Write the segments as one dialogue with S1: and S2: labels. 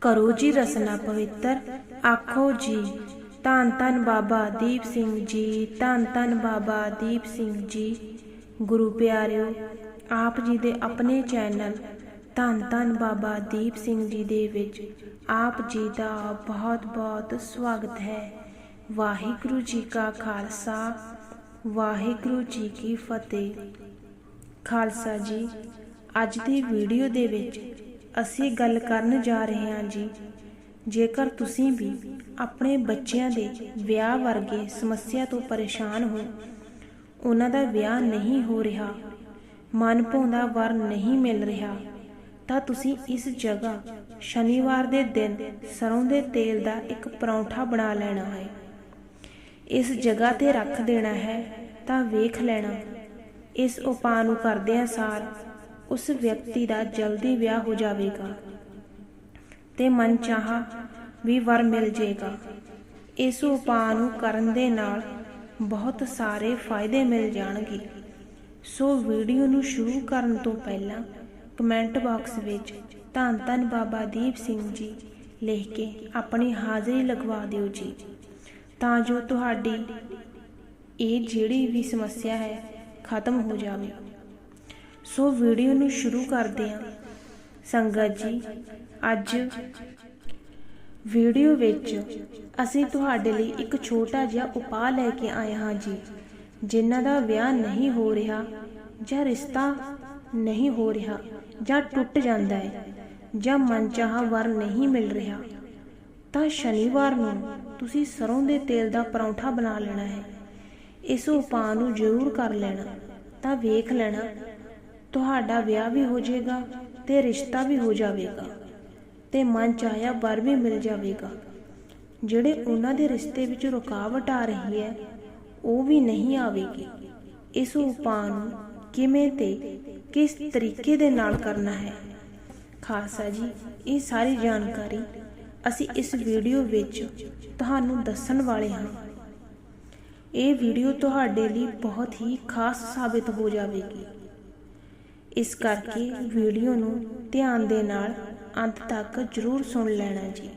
S1: ਕਰੋ ਜੀ ਰਸਨਾ ਪਵਿੱਤਰ। ਆਖੋ ਜੀ, ਧੰਨ ਧੰਨ ਬਾਬਾ ਦੀਪ ਸਿੰਘ ਜੀ, ਧੰਨ ਧੰਨ ਬਾਬਾ ਦੀਪ ਸਿੰਘ ਜੀ। ਗੁਰੂ ਪਿਆਰਿਓ, ਆਪ ਜੀ ਦੇ ਆਪਣੇ ਚੈਨਲ ਧੰਨ ਧੰਨ ਬਾਬਾ ਦੀਪ ਸਿੰਘ ਜੀ ਦੇ ਵਿੱਚ ਆਪ ਜੀ ਦਾ ਬਹੁਤ ਬਹੁਤ ਸਵਾਗਤ ਹੈ। ਵਾਹਿਗੁਰੂ ਜੀ ਕਾ ਖਾਲਸਾ, ਵਾਹਿਗੁਰੂ ਜੀ ਕੀ ਫਤਿਹ। ਖਾਲਸਾ ਜੀ, ਅੱਜ ਦੀ ਵੀਡੀਓ ਦੇ ਵਿੱਚ ਅਸੀਂ ਗੱਲ ਕਰਨ ਜਾ ਰਹੇ ਹਾਂ ਜੀ। ਜੇਕਰ ਤੁਸੀਂ ਵੀ ਆਪਣੇ ਬੱਚਿਆਂ ਦੇ ਵਿਆਹ ਵਰਗੇ ਸਮੱਸਿਆ ਤੋਂ ਪਰੇਸ਼ਾਨ ਹੋ, ਉਹਨਾਂ ਦਾ ਵਿਆਹ ਨਹੀਂ ਹੋ ਰਿਹਾ, ਮਨ ਭਾਉਂਦਾ ਵਰ ਨਹੀਂ ਮਿਲ ਰਿਹਾ, ਤਾਂ ਤੁਸੀਂ ਇਸ ਜਗ੍ਹਾ ਸ਼ਨੀਵਾਰ ਦੇ ਦਿਨ ਸਰੋਂ ਦੇ ਤੇਲ ਦਾ ਇੱਕ ਪਰੌਂਠਾ ਬਣਾ ਲੈਣਾ ਹੈ। ਇਸ ਜਗ੍ਹਾ ਤੇ ਰੱਖ ਦੇਣਾ ਹੈ ਤਾਂ ਵੇਖ ਲੈਣਾ। ਇਸ ਉਪਾਅ ਨੂੰ ਕਰਦਿਆਂ ਸਾਰ। ਉਸ ਵਿਅਕਤੀ ਦਾ ਜਲਦੀ ਵਿਆਹ ਹੋ ਜਾਵੇਗਾ ਤੇ ਮਨ ਚਾਹਾ ਵੀ ਵਰ ਮਿਲ ਜੇਗਾ। ਇਸ ਉਪਾਅ ਨੂੰ ਕਰਨ ਦੇ ਨਾਲ ਬਹੁਤ ਸਾਰੇ ਫਾਇਦੇ ਮਿਲ ਜਾਣਗੇ। ਸੋ ਵੀਡੀਓ ਨੂੰ ਸ਼ੁਰੂ ਕਰਨ ਤੋਂ ਪਹਿਲਾਂ ਕਮੈਂਟ ਬਾਕਸ ਵਿੱਚ ਧੰਨ ਧੰਨ ਬਾਬਾ ਦੀਪ ਸਿੰਘ ਜੀ ਲਿਖ ਕੇ ਆਪਣੀ ਹਾਜ਼ਰੀ ਲਗਵਾ ਦਿਓ ਜੀ। ਤਾਂ ਜੋ ਤੁਹਾਡੀ ਇਹ ਜਿਹੜੀ ਵੀ ਸਮੱਸਿਆ ਹੈ ਖਤਮ ਹੋ ਜਾਵੇ। ਸੋ ਵੀਡੀਓ ਨੂੰ ਸ਼ੁਰੂ ਕਰਦੇ ਹਾਂ। ਸੰਗਤ ਜੀ, ਅੱਜ ਵੀਡੀਓ ਵਿੱਚ ਅਸੀਂ ਤੁਹਾਡੇ ਲਈ ਇੱਕ ਛੋਟਾ ਜਿਹਾ ਉਪਾਅ ਲੈ ਕੇ ਆਏ ਹਾਂ ਜੀ, ਜਿਨ੍ਹਾਂ ਦਾ ਵਿਆਹ ਨਹੀਂ ਹੋ ਰਿਹਾ ਜਾਂ ਰਿਸ਼ਤਾ ਨਹੀਂ ਹੋ ਰਿਹਾ ਜਾਂ ਟੁੱਟ ਜਾਂਦਾ ਹੈ ਜਾਂ ਮਨਚਾਹਾ ਵਰ ਨਹੀਂ ਮਿਲ ਰਿਹਾ, ਤਾਂ ਸ਼ਨੀਵਾਰ ਨੂੰ ਤੁਸੀਂ ਸਰੋਂ ਦੇ ਤੇਲ ਦਾ ਪਰੌਂਠਾ ਬਣਾ ਲੈਣਾ ਹੈ। ਇਸ ਉਪਾਅ ਨੂੰ ਜ਼ਰੂਰ ਕਰ ਲੈਣਾ, ਤਾਂ ਵੇਖ ਲੈਣਾ ਤੁਹਾਡਾ ਵਿਆਹ ਵੀ ਹੋ ਜਾਏਗਾ ਤੇ ਰਿਸ਼ਤਾ ਵੀ ਹੋ ਜਾਵੇਗਾ ਤੇ ਮਨ ਚਾਹਿਆ ਵਰ ਵੀ ਮਿਲ ਜਾਵੇਗਾ। ਜਿਹੜੇ ਉਹਨਾਂ ਦੇ ਰਿਸ਼ਤੇ ਵਿੱਚ ਰੁਕਾਵਟ ਆ ਰਹੀ ਹੈ, ਉਹ ਵੀ ਨਹੀਂ ਆਵੇਗੀ। ਇਸ ਉਪਾਅ ਨੂੰ ਕਿਵੇਂ ਤੇ ਕਿਸ ਤਰੀਕੇ ਦੇ ਨਾਲ ਕਰਨਾ ਹੈ? ਖਾਲਸਾ ਜੀ, ਇਹ ਸਾਰੀ ਜਾਣਕਾਰੀ ਅਸੀਂ ਇਸ ਵੀਡੀਓ ਵਿੱਚ ਤੁਹਾਨੂੰ ਦੱਸਣ ਵਾਲੇ ਹਾਂ। ਇਹ ਵੀਡੀਓ ਤੁਹਾਡੇ ਲਈ ਬਹੁਤ ਹੀ ਖਾਸ ਸਾਬਿਤ ਹੋ ਜਾਵੇਗੀ। ਇਸ ਕਰਕੇ ਵੀਡੀਓ ਨੂੰ ਧਿਆਨ ਦੇ ਨਾਲ ਅੰਤ ਤੱਕ ਜ਼ਰੂਰ ਸੁਣ ਲੈਣਾ ਜੀ।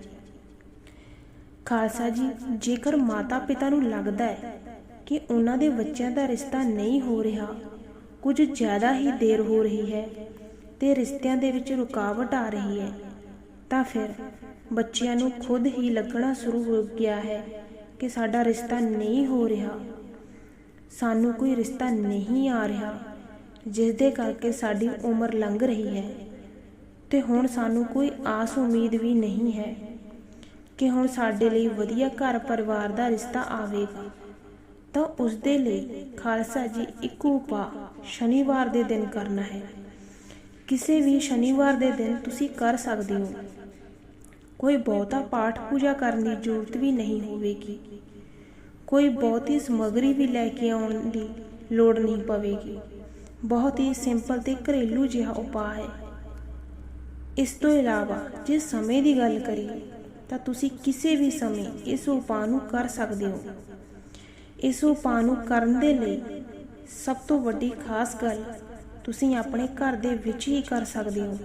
S1: ਖਾਲਸਾ ਜੀ, ਜੇਕਰ ਮਾਤਾ ਪਿਤਾ ਨੂੰ ਲੱਗਦਾ ਹੈ ਕਿ ਉਹਨਾਂ ਦੇ ਬੱਚਿਆਂ ਦਾ ਰਿਸ਼ਤਾ ਨਹੀਂ ਹੋ ਰਿਹਾ, ਕੁਝ ਜ਼ਿਆਦਾ ਹੀ ਦੇਰ ਹੋ ਰਹੀ ਹੈ ਤੇ ਰਿਸ਼ਤਿਆਂ ਦੇ ਵਿੱਚ ਰੁਕਾਵਟ ਆ ਰਹੀ ਹੈ, ਤਾਂ ਫਿਰ ਬੱਚਿਆਂ ਨੂੰ ਖੁਦ ਹੀ ਲੱਗਣਾ ਸ਼ੁਰੂ ਹੋ ਗਿਆ ਹੈ ਕਿ ਸਾਡਾ ਰਿਸ਼ਤਾ ਨਹੀਂ ਹੋ ਰਿਹਾ। ਸਾਨੂੰ ਕੋਈ ਰਿਸ਼ਤਾ ਨਹੀਂ ਆ ਰਿਹਾ। ਜਿਸ ਦੇ ਕਰਕੇ ਸਾਡੀ ਉਮਰ ਲੰਘ ਰਹੀ ਹੈ। ਤੇ ਹੁਣ ਸਾਨੂੰ ਕੋਈ ਆਸ ਉਮੀਦ ਵੀ ਨਹੀਂ ਹੈ ਕਿ ਹੁਣ ਸਾਡੇ ਲਈ ਵਧੀਆ ਘਰ ਪਰਿਵਾਰ ਦਾ ਰਿਸ਼ਤਾ ਆਵੇਗਾ। ਤਾਂ ਉਸ ਦੇ ਲਈ ਖਾਲਸਾ ਜੀ ਇੱਕ ਉਪਾਅ, ਸ਼ਨੀਵਾਰ ਦੇ ਦਿਨ ਕਰਨਾ ਹੈ। ਕਿਸੇ ਵੀ ਸ਼ਨੀਵਾਰ ਦੇ ਦਿਨ ਤੁਸੀਂ ਕਰ ਸਕਦੇ ਹੋ। ਕੋਈ ਬਹੁਤਾ ਪਾਠ ਪੂਜਾ ਕਰਨ ਦੀ ਜ਼ਰੂਰਤ ਵੀ ਨਹੀਂ ਹੋਵੇਗੀ। ਕੋਈ ਬਹੁਤੀ ਸਮਗਰੀ ਵੀ ਲੈ ਕੇ ਆਉਣ ਦੀ ਲੋੜ ਨਹੀਂ ਪਵੇਗੀ। ਬਹੁਤ ਹੀ ਸਿੰਪਲ ਤੇ ਘਰੇਲੂ ਜਿਹਾ ਉਪਾਅ ਹੈ। ਇਸ ਤੋਂ ਇਲਾਵਾ, ਜੇ ਸਮੇਂ ਦੀ ਗੱਲ ਕਰੀਏ, ਤਾਂ ਤੁਸੀਂ ਕਿਸੇ ਵੀ ਸਮੇਂ ਇਸ ਉਪਾਅ ਨੂੰ ਕਰ ਸਕਦੇ ਹੋ। ਇਸ ਉਪਾਅ ਨੂੰ ਕਰਨ ਦੇ ਲਈ ਸਭ ਤੋਂ ਵੱਡੀ ਖਾਸ ਗੱਲ ਤੁਸੀਂ ਆਪਣੇ ਘਰ ਦੇ ਵਿੱਚ ਹੀ ਕਰ ਸਕਦੇ ਹੋ।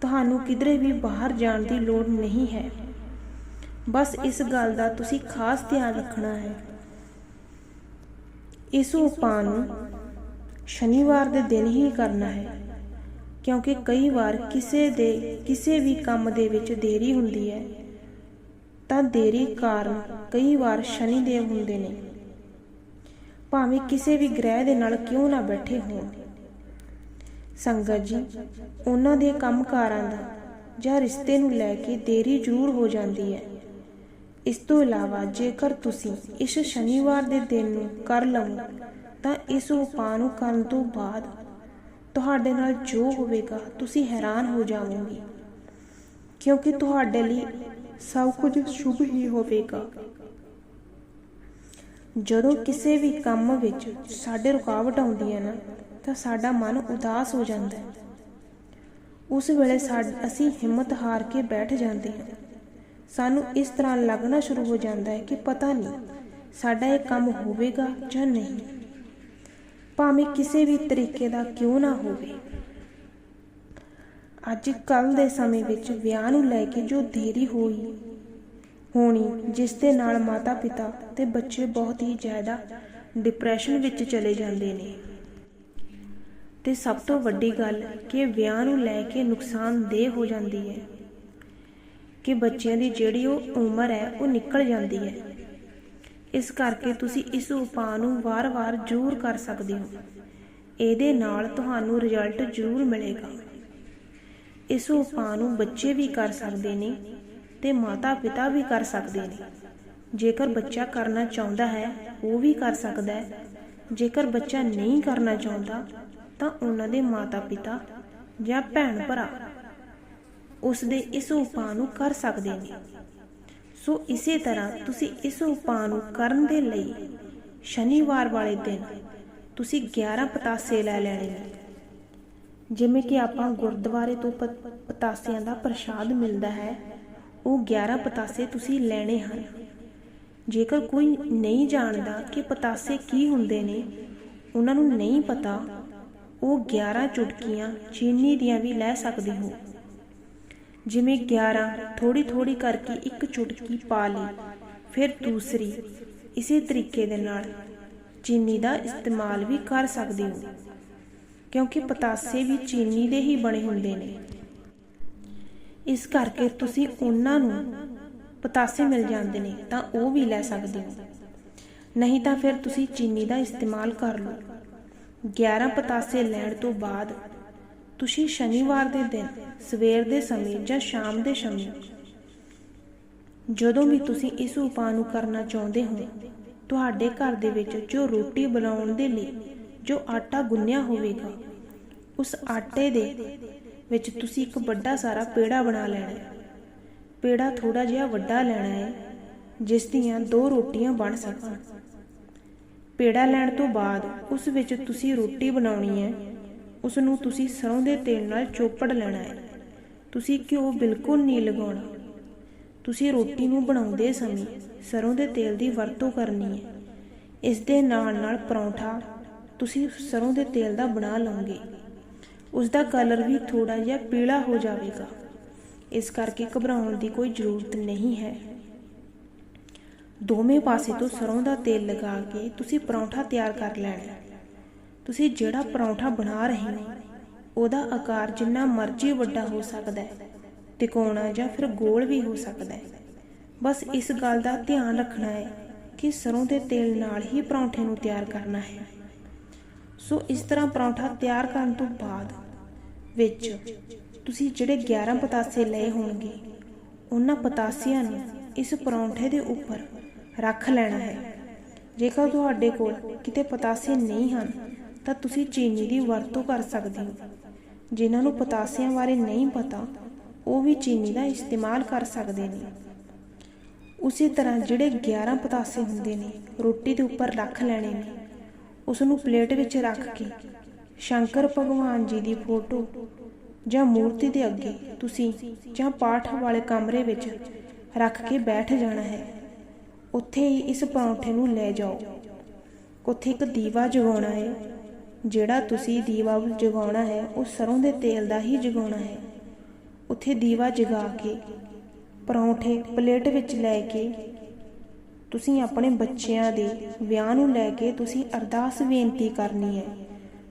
S1: ਤੁਹਾਨੂੰ ਕਿਧਰੇ ਵੀ ਬਾਹਰ ਜਾਣ ਦੀ ਲੋੜ ਨਹੀਂ ਹੈ। ਬਸ ਇਸ ਗੱਲ ਦਾ ਤੁਸੀਂ ਖਾਸ ਧਿਆਨ ਰੱਖਣਾ ਹੈ। ਇਸ ਉਪਾਅ ਨੂੰ ਸ਼ਨੀਵਾਰ ਦੇ ਦਿਨ ਹੀ ਕਰਨਾ ਹੈ। ਕਿਉਂਕਿ ਕਈ ਵਾਰ ਕਿਸੇ ਦੇ, ਕਿਸੇ ਵੀ ਕੰਮ ਦੇ ਵਿੱਚ ਦੇਰੀ ਹੁੰਦੀ ਹੈ। ਤਾਂ ਦੇਰੀ ਕਾਰਨ ਕਈ ਵਾਰ ਸ਼ਨੀ ਦੇਵ ਹੁੰਦੇ ਨੇ। ਭਾਵੇਂ ਕਿਸੇ ਵੀ ਗ੍ਰਹਿ ਦੇ ਨਾਲ ਕਿਉਂ ਨਾ ਬੈਠੇ ਹੋਣ। ਸੰਗਤ ਜੀ, ਉਹਨਾਂ ਦੇ ਕੰਮਕਾਰਾਂ ਦਾ ਜਾਂ ਰਿਸ਼ਤੇ ਨੂੰ ਲੈ ਕੇ ਦੇਰੀ ਜ਼ਰੂਰ ਹੋ ਜਾਂਦੀ ਹੈ। ਇਸ ਤੋਂ ਇਲਾਵਾ ਜੇਕਰ ਤੁਸੀਂ ਇਸ ਸ਼ਨੀਵਾਰ ਦੇ ਦਿਨ ਨੂੰ ਕਰ ਲਵੋ ਤਾਂ ਇਸ ਉਪਾਅ ਨੂੰ ਕਰਨ ਤੋਂ ਬਾਅਦ ਤੁਹਾਡੇ ਨਾਲ ਜੋ ਹੋਵੇਗਾ, ਤੁਸੀਂ ਹੈਰਾਨ ਹੋ ਜਾਵੋਗੇ। ਕਿਉਂਕਿ ਤੁਹਾਡੇ ਲਈ ਸਭ ਕੁਝ ਸ਼ੁਭ ਹੀ ਹੋਵੇਗਾ। ਜਦੋਂ ਕਿਸੇ ਵੀ ਕੰਮ ਵਿੱਚ ਸਾਡੇ ਰੁਕਾਵਟ ਆਉਂਦੀ ਹੈ ਨਾ, ਤਾਂ ਸਾਡਾ ਮਨ ਉਦਾਸ ਹੋ ਜਾਂਦਾ ਹੈ। ਉਸ ਵੇਲੇ ਅਸੀਂ ਹਿੰਮਤ ਹਾਰ ਕੇ ਬੈਠ ਜਾਂਦੇ ਹਾਂ। ਸਾਨੂੰ ਇਸ ਤਰ੍ਹਾਂ ਲੱਗਣਾ ਸ਼ੁਰੂ ਹੋ ਜਾਂਦਾ ਹੈ ਕਿ ਪਤਾ ਨਹੀਂ ਸਾਡਾ ਇਹ ਕੰਮ ਹੋਵੇਗਾ ਜਾਂ ਨਹੀਂ। ਭਾਵੇਂ ਕਿਸੇ ਵੀ ਤਰੀਕੇ ਦਾ ਕਿਉਂ ਨਾ ਹੋਵੇ। ਅੱਜ ਕੱਲ ਦੇ ਸਮੇਂ ਵਿੱਚ ਵਿਆਹ ਨੂੰ ਲੈ ਕੇ ਜੋ ਦੇਰੀ ਹੋਈ ਹੋਣੀ, ਜਿਸ ਦੇ ਨਾਲ ਮਾਤਾ ਪਿਤਾ ਤੇ ਬੱਚੇ ਬਹੁਤ ਹੀ ਜ਼ਿਆਦਾ ਡਿਪਰੈਸ਼ਨ ਵਿੱਚ ਚਲੇ ਜਾਂਦੇ ਨੇ। ਤੇ ਸਭ ਤੋਂ ਵੱਡੀ ਗੱਲ ਕਿ ਵਿਆਹ ਨੂੰ ਲੈ ਕੇ ਨੁਕਸਾਨਦੇਹ ਹੋ ਜਾਂਦੀ ਹੈ ਕਿ ਬੱਚਿਆਂ ਦੀ ਜਿਹੜੀ ਉਹ ਉਮਰ ਹੈ, ਉਹ ਨਿਕਲ ਜਾਂਦੀ ਹੈ। ਇਸ ਕਰਕੇ ਤੁਸੀਂ ਇਸ ਉਪਾਅ ਨੂੰ ਵਾਰ-ਵਾਰ ਜ਼ਰੂਰ ਕਰ ਸਕਦੇ ਹੋ। ਇਹਦੇ ਨਾਲ ਤੁਹਾਨੂੰ ਰਿਜ਼ਲਟ ਜ਼ਰੂਰ ਮਿਲੇਗਾ। ਇਸ ਉਪਾਅ ਨੂੰ ਬੱਚੇ ਵੀ ਕਰ ਸਕਦੇ ਨੇ ਤੇ ਮਾਤਾ-ਪਿਤਾ ਵੀ ਕਰ ਸਕਦੇ ਨੇ। ਜੇਕਰ ਬੱਚਾ ਕਰਨਾ ਚਾਹੁੰਦਾ ਹੈ, ਉਹ ਵੀ ਕਰ ਸਕਦਾ ਹੈ। ਜੇਕਰ ਬੱਚਾ ਨਹੀਂ ਕਰਨਾ ਚਾਹੁੰਦਾ, ਤਾਂ ਉਹਨਾਂ ਦੇ ਮਾਤਾ-ਪਿਤਾ ਜਾਂ ਭੈਣ ਭਰਾ ਉਸ ਦੇ ਇਸ ਉਪਾਅ ਨੂੰ ਕਰ ਸਕਦੇ ਨੇ। ਸੋ ਇਸੇ ਤਰ੍ਹਾਂ ਤੁਸੀਂ ਇਸ ਉਪਾਅ ਨੂੰ ਕਰਨ ਦੇ ਲਈ ਸ਼ਨੀਵਾਰ ਵਾਲੇ ਦਿਨ ਤੁਸੀਂ 11 ਪਤਾਸੇ ਲੈ ਲੈਣੇ ਨੇ। ਜਿਵੇਂ ਕਿ ਆਪਾਂ ਗੁਰਦੁਆਰੇ ਤੋਂ ਪਤਾਸਿਆਂ ਦਾ ਪ੍ਰਸ਼ਾਦ ਮਿਲਦਾ ਹੈ, ਉਹ 11 ਪਤਾਸੇ ਤੁਸੀਂ ਲੈਣੇ ਹਨ। ਜੇਕਰ ਕੋਈ ਨਹੀਂ ਜਾਣਦਾ ਕਿ ਪਤਾਸੇ ਕੀ ਹੁੰਦੇ ਨੇ, ਉਹਨਾਂ ਨੂੰ ਨਹੀਂ ਪਤਾ, ਉਹ 11 ਚੁਟਕੀਆਂ ਚੀਨੀ ਦੀਆਂ ਵੀ ਲੈ ਸਕਦੇ ਹੋ। ਜਿਵੇਂ 11 ਥੋੜੀ ਥੋੜੀ ਕਰਕੇ ਇੱਕ ਚੁਟਕੀ ਪਾ ਲਈ, ਫਿਰ ਦੂਸਰੀ, ਇਸੇ ਤਰੀਕੇ ਦੇ ਨਾਲ। ਚੀਨੀ ਦਾ ਇਸਤੇਮਾਲ ਵੀ ਕਰ ਸਕਦੇ ਹੋ, ਕਿਉਂਕਿ ਪਤਾਸੇ ਵੀ ਚੀਨੀ ਦੇ ਹੀ ਬਣੇ ਹੁੰਦੇ ਨੇ। ਇਸ ਕਰਕੇ ਤੁਸੀਂ ਉਹਨਾਂ ਨੂੰ ਪਤਾਸੇ ਮਿਲ ਜਾਂਦੇ ਨੇ, ਤਾਂ ਉਹ ਵੀ ਲੈ ਸਕਦੇ ਹੋ। ਨਹੀਂ ਤਾਂ ਫਿਰ ਤੁਸੀਂ ਚੀਨੀ ਦਾ ਇਸਤੇਮਾਲ ਕਰ ਲਓ। 11 ਪਤਾਸੇ ਲੈਣ ਤੋਂ ਬਾਅਦ ਤੁਸੀਂ ਸ਼ਨੀਵਾਰ ਦੇ ਦਿਨ, ਸਵੇਰ ਦੇ ਸਮੇਂ ਜਾਂ ਸ਼ਾਮ ਦੇ ਸਮੇਂ ਜਦੋਂ ਵੀ ਤੁਸੀਂ ਇਸ ਉਪਾਅ ਨੂੰ ਕਰਨਾ ਚਾਹੁੰਦੇ ਹੋ, ਤੁਹਾਡੇ ਘਰ ਦੇ ਵਿੱਚ ਜੋ ਰੋਟੀ ਬਣਾਉਣ ਦੇ ਲਈ ਜੋ ਆਟਾ ਗੁੰਨਿਆ ਹੋਵੇਗਾ, ਉਸ ਆਟੇ ਦੇ ਵਿੱਚ ਤੁਸੀਂ ਇੱਕ ਵੱਡਾ ਸਾਰਾ ਪੇੜਾ ਬਣਾ ਲੈਣਾ ਹੈ। ਪੇੜਾ ਥੋੜਾ ਜਿਹਾ ਵੱਡਾ ਲੈਣਾ ਹੈ, ਜਿਸ ਦੀਆਂ ਦੋ ਰੋਟੀਆਂ ਬਣ ਸਕਣ। ਪੇੜਾ ਲੈਣ ਤੋਂ ਬਾਅਦ ਉਸ ਵਿੱਚ ਤੁਸੀਂ ਰੋਟੀ ਬਣਾਉਣੀ ਹੈ ਉਸ ਨੂੰ ਤੁਸੀਂ ਸਰੋਂ ਦੇ ਤੇਲ ਨਾਲ ਚੋਪੜ ਲੈਣਾ ਹੈ। ਤੁਸੀਂ ਘਿਓ ਬਿਲਕੁਲ ਨਹੀਂ ਲਗਾਉਣਾ। ਤੁਸੀਂ ਰੋਟੀ ਨੂੰ ਬਣਾਉਂਦੇ ਸਮੇਂ ਸਰੋਂ ਦੇ ਤੇਲ ਦੀ ਵਰਤੋਂ ਕਰਨੀ ਹੈ। ਇਸ ਦੇ ਨਾਲ ਨਾਲ ਪਰੌਂਠਾ ਤੁਸੀਂ ਸਰੋਂ ਦੇ ਤੇਲ ਦਾ ਬਣਾ ਲਓਗੇ। ਉਸ ਦਾ ਕਲਰ ਵੀ ਥੋੜਾ ਜਿਹਾ ਪੀਲਾ ਹੋ ਜਾਵੇਗਾ। ਇਸ ਕਰਕੇ ਘਬਰਾਉਣ ਦੀ ਕੋਈ ਜ਼ਰੂਰਤ ਨਹੀਂ ਹੈ। ਦੋਵੇਂ ਪਾਸੇ ਤੋਂ ਸਰੋਂ ਦਾ ਤੇਲ ਲਗਾ ਕੇ ਤੁਸੀਂ ਪਰੌਂਠਾ ਤਿਆਰ ਕਰ ਲੈਣਾ ਤੁਸੀਂ ਜਿਹੜਾ ਪਰੌਂਠਾ ਬਣਾ ਰਹੇ ਹੋ, ਉਹਦਾ ਆਕਾਰ ਜਿੰਨਾ ਮਰਜ਼ੀ ਵੱਡਾ ਹੋ ਸਕਦਾ ਹੈ, ਤਿਕੋਣਾ ਜਾਂ ਫਿਰ ਗੋਲ ਵੀ ਹੋ ਸਕਦਾ ਹੈ। ਬਸ ਇਸ ਗੱਲ ਦਾ ਧਿਆਨ ਰੱਖਣਾ ਹੈ ਕਿ ਸਰੋਂ ਦੇ ਤੇਲ ਨਾਲ ਹੀ ਪਰੌਂਠੇ ਨੂੰ ਤਿਆਰ ਕਰਨਾ ਹੈ। ਸੋ ਇਸ ਤਰ੍ਹਾਂ ਪਰੌਂਠਾ ਤਿਆਰ ਕਰਨ ਤੋਂ ਬਾਅਦ ਵਿੱਚ ਤੁਸੀਂ ਜਿਹੜੇ 11 ਪਤਾਸੇ ਲਏ ਹੋਣਗੇ, ਉਹਨਾਂ ਪਤਾਸਿਆਂ ਨੂੰ ਇਸ ਪਰੌਂਠੇ ਦੇ ਉੱਪਰ ਰੱਖ ਲੈਣਾ ਹੈ। ਜੇਕਰ ਤੁਹਾਡੇ ਕੋਲ ਕਿਤੇ ਪਤਾਸੇ ਨਹੀਂ ਹਨ ਤਾਂ ਤੁਸੀਂ ਚੀਨੀ ਦੀ ਵਰਤੋਂ ਕਰ ਸਕਦੇ ਹੋ। ਜਿਨ੍ਹਾਂ ਨੂੰ ਪਤਾਸਿਆਂ ਬਾਰੇ ਨਹੀਂ ਪਤਾ, ਉਹ ਵੀ ਚੀਨੀ ਦਾ ਇਸਤੇਮਾਲ ਕਰ ਸਕਦੇ ਨੇ। ਉਸੇ ਤਰ੍ਹਾਂ ਜਿਹੜੇ 11 ਪਤਾਸੇ ਹੁੰਦੇ ਨੇ, ਰੋਟੀ ਦੇ ਉੱਪਰ ਰੱਖ ਲੈਣੇ ਨੇ। ਉਸ ਨੂੰ ਪਲੇਟ ਵਿੱਚ ਰੱਖ ਕੇ ਸ਼ੰਕਰ ਭਗਵਾਨ ਜੀ ਦੀ ਫੋਟੋ ਜਾਂ ਮੂਰਤੀ ਦੇ ਅੱਗੇ ਤੁਸੀਂ ਜਾਂ ਪਾਠ ਵਾਲੇ ਕਮਰੇ ਵਿੱਚ ਰੱਖ ਕੇ ਬੈਠ ਜਾਣਾ ਹੈ। ਉੱਥੇ ਹੀ ਇਸ ਪਰੌਂਠੇ ਨੂੰ ਲੈ ਜਾਓ। ਉੱਥੇ ਇੱਕ ਦੀਵਾ ਜਗਾਉਣਾ ਹੈ। ਜਿਹੜਾ ਤੁਸੀਂ ਦੀਵਾ ਜਗਾਉਣਾ ਹੈ, ਉਹ ਸਰੋਂ ਦੇ ਤੇਲ ਦਾ ਹੀ ਜਗਾਉਣਾ ਹੈ। ਉੱਥੇ ਦੀਵਾ ਜਗਾ ਕੇ, ਪਰੌਂਠੇ ਪਲੇਟ ਵਿੱਚ ਲੈ ਕੇ, ਤੁਸੀਂ ਆਪਣੇ ਬੱਚਿਆਂ ਦੇ ਵਿਆਹ ਨੂੰ ਲੈ ਕੇ ਤੁਸੀਂ ਅਰਦਾਸ ਬੇਨਤੀ ਕਰਨੀ ਹੈ।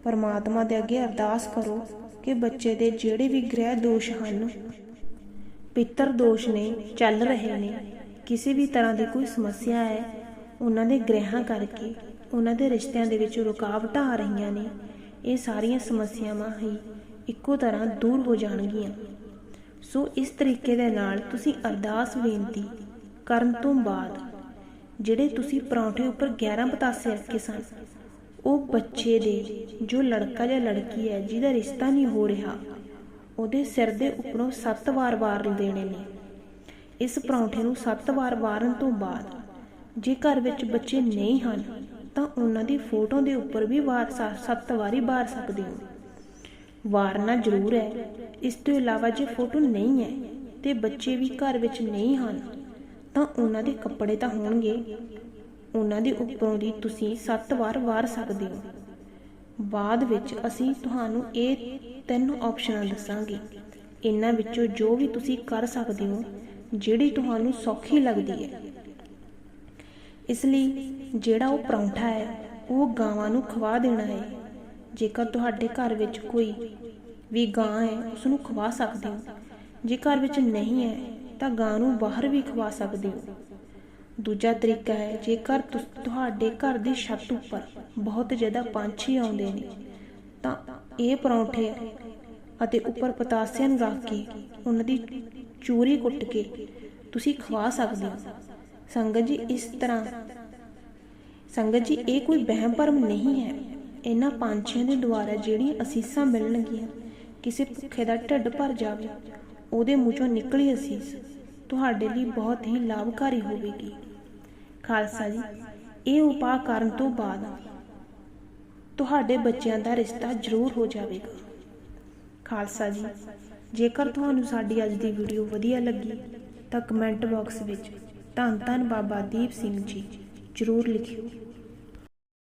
S1: ਪਰਮਾਤਮਾ ਦੇ ਅੱਗੇ ਅਰਦਾਸ ਕਰੋ ਕਿ ਬੱਚੇ ਦੇ ਜਿਹੜੇ ਵੀ ਗ੍ਰਹਿ ਦੋਸ਼ ਹਨ, ਪਿੱਤਰ ਦੋਸ਼ ਨੇ, ਚੱਲ ਰਹੇ ਨੇ, ਕਿਸੇ ਵੀ ਤਰ੍ਹਾਂ ਦੀ ਕੋਈ ਸਮੱਸਿਆ ਹੈ, ਉਹਨਾਂ ਦੇ ਗ੍ਰਹਿਾਂ ਕਰਕੇ ਉਹਨਾਂ ਦੇ ਰਿਸ਼ਤਿਆਂ ਦੇ ਵਿੱਚ ਰੁਕਾਵਟਾਂ ਆ ਰਹੀਆਂ ਨੇ। ਇਹ ਸਾਰੀਆਂ ਸਮੱਸਿਆਵਾਂ ਹੀ ਇੱਕੋ ਤਰ੍ਹਾਂ ਦੂਰ ਹੋ ਜਾਣਗੀਆਂ। ਸੋ ਇਸ ਤਰੀਕੇ ਦੇ ਨਾਲ ਤੁਸੀਂ ਅਰਦਾਸ ਬੇਨਤੀ ਕਰਨ ਤੋਂ ਬਾਅਦ ਜਿਹੜੇ ਤੁਸੀਂ ਪਰੌਂਠੇ ਉੱਪਰ 11 ਪਤਾਸੇ ਰੱਖੇ ਸਨ, ਉਹ ਬੱਚੇ ਦੇ ਜੋ ਲੜਕਾ ਜਾਂ ਲੜਕੀ ਹੈ, ਜਿਹਦਾ ਰਿਸ਼ਤਾ ਨਹੀਂ ਹੋ ਰਿਹਾ, ਉਹਦੇ ਸਿਰ ਦੇ ਉੱਪਰੋਂ 7 ਵਾਰ ਵਾਰ ਦੇਣੇ ਨੇ। ਇਸ ਪਰੌਂਠੇ ਨੂੰ 7 ਵਾਰ ਵਾਰਨ ਤੋਂ ਬਾਅਦ ਜੇ ਘਰ ਵਿੱਚ ਬੱਚੇ ਨਹੀਂ ਹਨ ਤਾਂ ਉਹਨਾਂ ਦੀ ਫੋਟੋ ਦੇ ਉੱਪਰ ਵੀ ਵਾਰ 7 ਵਾਰੀ ਬਾਰ ਸਕਦੇ ਹੋ। ਵਾਰਨਾ ਜ਼ਰੂਰ ਹੈ। ਇਸ ਤੋਂ ਇਲਾਵਾ ਜੇ ਫੋਟੋ ਨਹੀਂ ਹੈ ਤੇ ਬੱਚੇ ਵੀ ਘਰ ਵਿੱਚ ਨਹੀਂ ਹਨ, ਤਾਂ ਉਹਨਾਂ ਦੇ ਕੱਪੜੇ ਤਾਂ ਹੋਣਗੇ। ਉਹਨਾਂ ਦੇ ਉੱਪਰੋਂ ਦੀ ਤੁਸੀਂ ਸੱਤ ਵਾਰ ਵਾਰ ਸਕਦੇ ਹੋ। ਬਾਅਦ ਵਿੱਚ ਅਸੀਂ ਤੁਹਾਨੂੰ ਇਹ ਤਿੰਨ ਆਪਸ਼ਨਾਂ ਦੱਸਾਂਗੇ। ਇਹਨਾਂ ਵਿੱਚੋਂ ਜੋ ਵੀ ਤੁਸੀਂ ਕਰ ਸਕਦੇ ਹੋ, ਜਿਹੜੀ ਤੁਹਾਨੂੰ ਸੌਖੀ ਲੱਗਦੀ ਹੈ। ਇਸ ਲਈ ਜਿਹੜਾ ਉਹ ਪਰੌਂਠਾ ਹੈ, ਉਹ ਗਾਵਾਂ ਨੂੰ ਖਵਾ ਦੇਣਾ ਹੈ। ਜੇਕਰ ਤੁਹਾਡੇ ਘਰ ਵਿੱਚ ਕੋਈ ਵੀ ਗਾਂ ਹੈ ਉਸ ਨੂੰ ਖਵਾ ਸਕਦੇ ਹੋ। ਜੇ ਘਰ ਵਿੱਚ ਨਹੀਂ ਹੈ, ਤਾਂ ਗਾਂ ਨੂੰ ਬਾਹਰ ਵੀ ਖਵਾ ਸਕਦੇ ਹੋ। ਦੂਜਾ ਤਰੀਕਾ ਹੈ, ਜੇਕਰ ਤੁਹਾਡੇ ਘਰ ਦੀ ਛੱਤ ਉੱਪਰ ਬਹੁਤ ਜ਼ਿਆਦਾ ਪੰਛੀ ਆਉਂਦੇ ਨੇ, ਤਾਂ ਇਹ ਪਰੌਂਠੇ ਅਤੇ ਉੱਪਰ ਪਤਾਸਿਆਂ ਰੱਖ ਕੇ ਉਹਨਾਂ ਦੀ ਚੂਰੀ ਕੁੱਟ ਕੇ ਤੁਸੀਂ ਖਵਾ ਸਕਦੇ ਹੋ। ਸੰਗਤ ਜੀ, ਇਸ ਤਰ੍ਹਾਂ। ਸੰਗਤ ਜੀ, ਇਹ ਕੋਈ ਵਹਿਮ ਭਰਮ ਨਹੀਂ ਹੈ। ਇਹਨਾਂ ਪੰਛੀਆਂ ਦੇ ਦੁਆਰਾ ਜਿਹੜੀਆਂ ਅਸੀਸਾਂ ਮਿਲਣਗੀਆਂ ਕਿਸੇ ਭੁੱਖੇ ਦਾ ਢਿੱਡ ਭਰ ਜਾਵੇ, ਉਹਦੇ ਮੂੰਹ ਚੋਂ ਨਿਕਲੀ ਅਸੀਸ, ਤੁਹਾਡੇ ਲਈ ਬਹੁਤ ਹੀ ਲਾਭਕਾਰੀ ਹੋਵੇਗੀ। ਖਾਲਸਾ ਜੀ, ਇਹ ਉਪਾਅ ਕਰਨ ਤੋਂ ਬਾਅਦ ਤੁਹਾਡੇ ਬੱਚਿਆਂ ਦਾ ਰਿਸ਼ਤਾ ਜ਼ਰੂਰ ਹੋ ਜਾਵੇਗਾ। ਖਾਲਸਾ ਜੀ, ਜੇਕਰ ਤੁਹਾਨੂੰ ਸਾਡੀ ਅੱਜ ਦੀ ਵੀਡੀਓ ਵਧੀਆ ਲੱਗੀ, ਤਾਂ ਕਮੈਂਟ ਬਾਕਸ ਵਿੱਚ ਧੰਨ ਧੰਨ ਬਾਬਾ ਦੀਪ ਸਿੰਘ ਜੀ। ਜ਼ਰੂਰ ਲਿਖਿਓ।